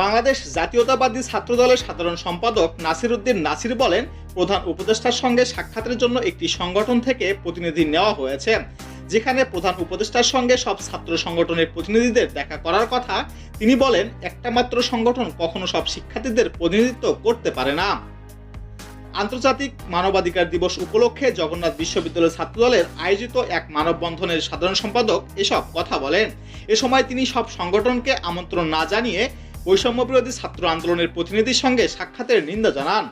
বাংলাদেশ জাতীয়তাবাদী ছাত্র দলের সাধারণ সম্পাদক নাসির উদ্দিন নাসির বলেন, প্রধান উপদেষ্টার সঙ্গে সাক্ষাতের জন্য একটি সংগঠন থেকে প্রতিনিধি নেওয়া হয়েছে, যেখানে প্রধান উপদেষ্টার সঙ্গে সব ছাত্র সংগঠনের প্রতিনিধিদের দেখা করার কথা। তিনি বলেন, একটা মাত্র সংগঠন কখনো সব শিক্ষার্থীদের প্রতিনিধিত্ব করতে পারে না। আন্তর্জাতিক মানবাধিকার দিবস উপলক্ষে জগন্নাথ বিশ্ববিদ্যালয় ছাত্রদলের আয়োজিত এক মানববন্ধনের সাধারণ সম্পাদক এসব কথা বলেন। এ সময় তিনি সব সংগঠনকে আমন্ত্রণ না জানিয়ে বৈষম্য বিরোধী ছাত্র আন্দোলনের প্রতিনিধির সঙ্গে সাক্ষাতের নিন্দা জানান।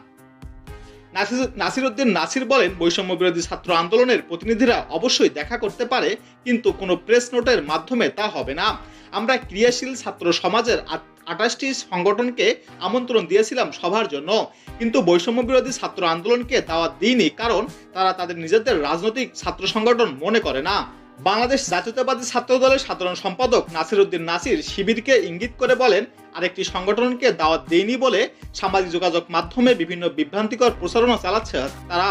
নাসির- উদ্দিন নাসির বলেন বৈষম্য বিরোধী ছাত্র আন্দোলনের প্রতিনিধিরা অবশ্যই দেখা করতে পারে, কিন্তু কোনো প্রেস নোটের মাধ্যমে তা হবে না। আমরা ক্রিয়াশীল ছাত্র সমাজের আঠাশটি সংগঠনকে আমন্ত্রণ দিয়েছিলাম সভার জন্য, কিন্তু বৈষম্য বিরোধী ছাত্র আন্দোলনকে দাওয়াত দিইনি কারণ তারা তাদের নিজেদের রাজনৈতিক ছাত্র সংগঠন মনে করে না। বাংলাদেশ জাতীয়তাবাদী ছাত্র দলের সাধারণ সম্পাদক নাসির উদ্দিন নাসির শিবিরকে ইঙ্গিত করে বলেন, আরেকটি সংগঠনকে দাওয়াত দেয়নি বলে সামাজিক যোগাযোগ মাধ্যমে বিভিন্ন বিভ্রান্তিকর প্রচারণা চালাচ্ছে তারা।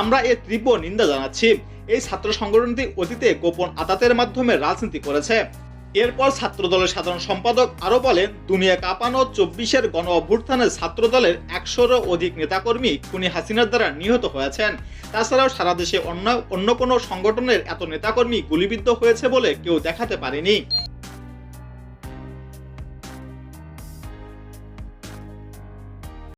আমরা এর তীব্র নিন্দা জানাচ্ছি। এই ছাত্র সংগঠনটি অতীতে গোপন আদাতের মাধ্যমে রাজনীতি করেছে। এরপর ছাত্রদলের সাধারণ সম্পাদক আরও বলেন, দুনিয়া কাঁপানো চব্বিশের গণ অভ্যুত্থানে ছাত্রদলের একশোরও অধিক নেতাকর্মী খুনি হাসিনার দ্বারা নিহত হয়েছেন। তাছাড়াও সারা দেশে অন্য অন্য কোনো সংগঠনের এত নেতাকর্মী গুলিবিদ্ধ হয়েছে বলে কেউ দেখাতে পারেনি।